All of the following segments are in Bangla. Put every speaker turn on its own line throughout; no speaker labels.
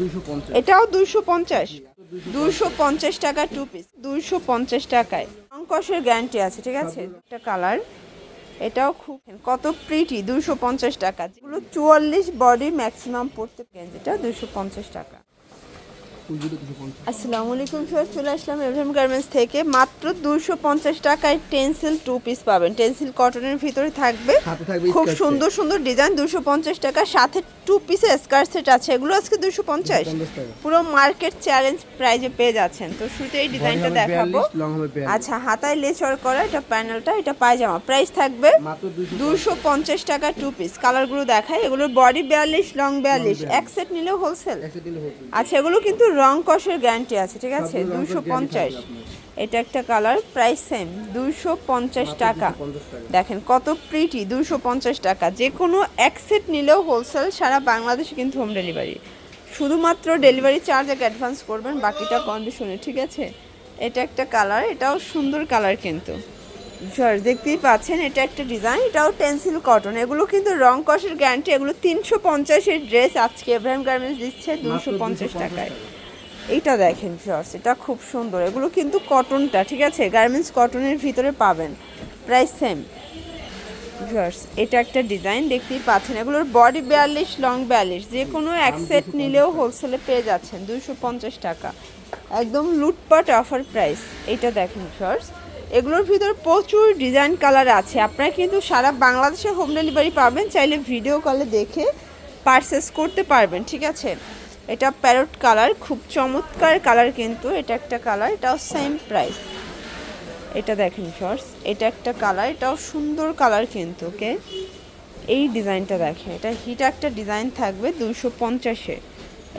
দুইশো পঞ্চাশ।
এটাও দুইশো পঞ্চাশ। দুইশো পঞ্চাশ টাকা টু পিস দুইশো পঞ্চাশ টাকায়। অঙ্কশের গ্যারান্টি আছে ঠিক আছে? একটা কালার এটাও খুব কত প্রিটি দুইশো পঞ্চাশ টাকা। যেগুলো চুয়াল্লিশ বডি ম্যাক্সিমাম পড়তে যেটা দুইশো পঞ্চাশ টাকা।
দুশো
আসসালামু আলাইকুম স্যার চলে আসলাম এভরিম গার্মেন্টস থেকে। মাত্র দুশো পঞ্চাশ টাকায় টেন্সিল টু পিস পাবেন। টেন্সিল কটনের ভিতরে থাকবে। খুব সুন্দর সুন্দর ডিজাইন দুশো পঞ্চাশ টাকা। সাথে টু পিসের স্কার্ট সেট আছে। এগুলো আজকে দুশো পঞ্চাশ। পুরো মার্কেট চ্যালেঞ্জ প্রাইজে পেয়ে যাচ্ছেন। তো শুরুতে এই ডিজাইনটা দেখাবো। আচ্ছা হাতায় লেচর করা এটা প্যানেলটা এটা পায়জামা। প্রাইস থাকবে দুশো পঞ্চাশ। টাকা টু পিস কালারগুলো দেখায় এগুলোর বডি বিয়াল্লিশ লং বিয়াল্লিশ এক সেট নিলেও হোলসেল আচ্ছা এগুলো কিন্তু রং কষের গ্যারান্টি আছে ঠিক আছে? দুশো পঞ্চাশ। এটা একটা কালার প্রাইস সেম দুশো পঞ্চাশ টাকা। দেখেন কত প্রিটি দুশো পঞ্চাশ টাকা। যে কোনো এক সেট নিলেও হোলসেল সারা বাংলাদেশে কিন্তু হোম ডেলিভারি শুধুমাত্র ডেলিভারি চার্জ এক অ্যাডভান্স করবেন বাকিটা কন্ডিশনে ঠিক আছে? এটা একটা কালার এটাও সুন্দর কালার কিন্তু। জর্জ দেখতেই পাচ্ছেন এটা একটা ডিজাইন এটাও টেন্সিল কটন এগুলো কিন্তু রং কষের গ্যারান্টি এগুলো তিনশো পঞ্চাশের ড্রেস আজকে এব্রাহিম গার্মেন্টস দিচ্ছে দুশো পঞ্চাশ টাকায়। এইটা দেখেন ফিওর্স এটা খুব সুন্দর। এগুলো কিন্তু কটনটা ঠিক আছে? গার্মেন্টস কটনের ভিতরে পাবেন। প্রাইস সেম ফিওর্স এটা একটা ডিজাইন দেখতেই পাচ্ছেন। এগুলোর বডি বিয়াল্লিশ লং বিয়াল্লিশ। যে কোনো এক সেট নিলেও হোলসেলে পেয়ে যাচ্ছেন দুশো পঞ্চাশ টাকা। একদম লুটপাট অফার প্রাইস এটা দেখেন ফিওর্স এগুলোর ভিতর প্রচুর ডিজাইন কালার আছে। আপনারা কিন্তু সারা বাংলাদেশে হোম ডেলিভারি পাবেন চাইলে ভিডিও কলে দেখে পারচেস করতে পারবেন ঠিক আছে? এটা প্যারট কালার খুব চমৎকার কালার কিন্তু এটা একটা কালার এটাও সেম প্রাইস এটা দেখেন শর্টস এটা একটা কালার এটাও সুন্দর কালার কিন্তু ওকে এই ডিজাইনটা দেখেন এটা হিট একটা ডিজাইন থাকবে দুশো পঞ্চাশে।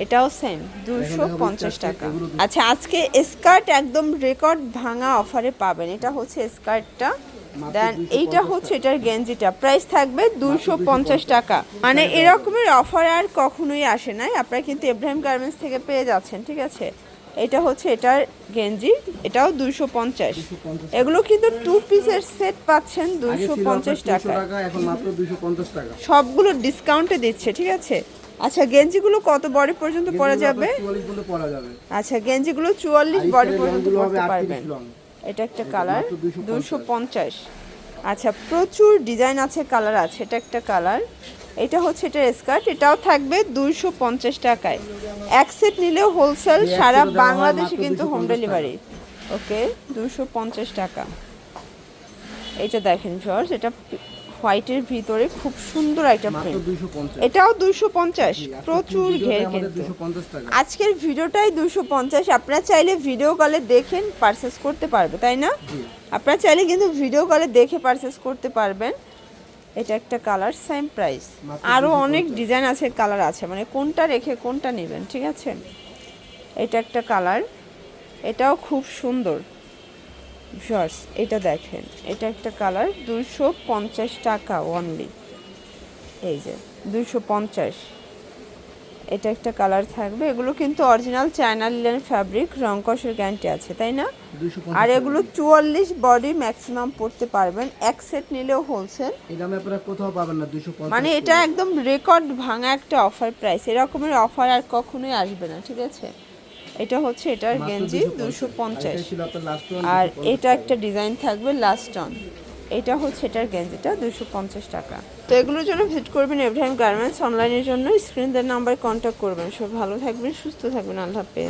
এটাও সেম দুশো পঞ্চাশ টাকা। আচ্ছা আজকে স্কার্ট একদম রেকর্ড ভাঙা অফারে পাবেন এটা হচ্ছে স্কার্টটা দেন এইটা হচ্ছে এটার গেঞ্জিটা প্রাইস থাকবে দুশো পঞ্চাশ টাকা। মানে এরকমের অফার আর কখনোই আসে নাই। আপনারা কিন্তু এব্রাহিম গার্মেন্টস থেকে পেয়ে যাচ্ছেন ঠিক আছে? এটা হচ্ছে এটার গেঞ্জি এটাও দুশো পঞ্চাশ। এগুলো কিন্তু টু পিসের সেট পাচ্ছেন দুশো পঞ্চাশ টাকা সবগুলো ডিসকাউন্টে দিচ্ছে ঠিক আছে? আচ্ছা গেঞ্জিগুলো কত বডি পর্যন্ত পরা যাবে? আচ্ছা গেঞ্জিগুলো চুয়াল্লিশ বডি পর্যন্ত পরতে পারবেন। এটা একটা কালার দুশো পঞ্চাশ। আচ্ছা প্রচুর ডিজাইন আছে কালার আছে এটা একটা কালার এটা হচ্ছে এটা স্কার্ট এটাও থাকবে দুইশো পঞ্চাশ টাকায়। এক সেট নিলেও হোলসেল সারা বাংলাদেশে কিন্তু হোম ডেলিভারি ওকে দুশো পঞ্চাশ টাকা। এটা দেখেন জর্জ এটা হোয়াইটের ভিতরে খুব সুন্দর একটা প্রিন্ট এটাও দুশো পঞ্চাশ প্রচুর ঘের কিন্তু। আজকের ভিডিওটাই দুশো পঞ্চাশ আপনারা চাইলে ভিডিও কলে দেখেন পারচেস করতে পারবে তাই না? আপনারা চাইলে কিন্তু ভিডিও কলে দেখে পারচেস করতে পারবেন। এটা একটা কালার সেম প্রাইস আরও অনেক ডিজাইন আছে কালার আছে মানে কোনটা রেখে কোনটা নেবেন ঠিক আছে? এটা একটা কালার এটাও খুব সুন্দর। জর্স এটা দেখেন। এটা একটা কালার দুশো পঞ্চাশ টাকা অনলি এই যে দুশো পঞ্চাশ। এটা একটা কালার থাকবে। এগুলো কিন্তু অরিজিনাল চায়না লিলেন ফ্যাব্রিক রং কষের গ্যারান্টি আছে তাই না? আর এগুলো চুয়াল্লিশ বডি ম্যাক্সিমাম পড়তে পারবেন। এক সেট নিলেও হোলসেল
আপনারা কোথাও পাবেন না
মানে এটা একদম রেকর্ড ভাঙা একটা অফার প্রাইস এরকমের অফার আর কখনোই আসবে না ঠিক আছে? এটা হচ্ছে এটার গেঞ্জি দুশো পঞ্চাশ।
আর এটা
একটা ডিজাইন থাকবে লাস্ট অন এটা হচ্ছে এটার গেঞ্জিটা দুশো পঞ্চাশ টাকা। তো এগুলোর জন্য ভিজিট করবেন এভ্রাহিম গার্মেন্টস অনলাইনের জন্য। স্ক্রিন নাম্বার নাম্বারে কন্ট্যাক্ট করবেন। সব ভালো থাকবেন সুস্থ থাকবেন। আল্লাহ হাফেজ।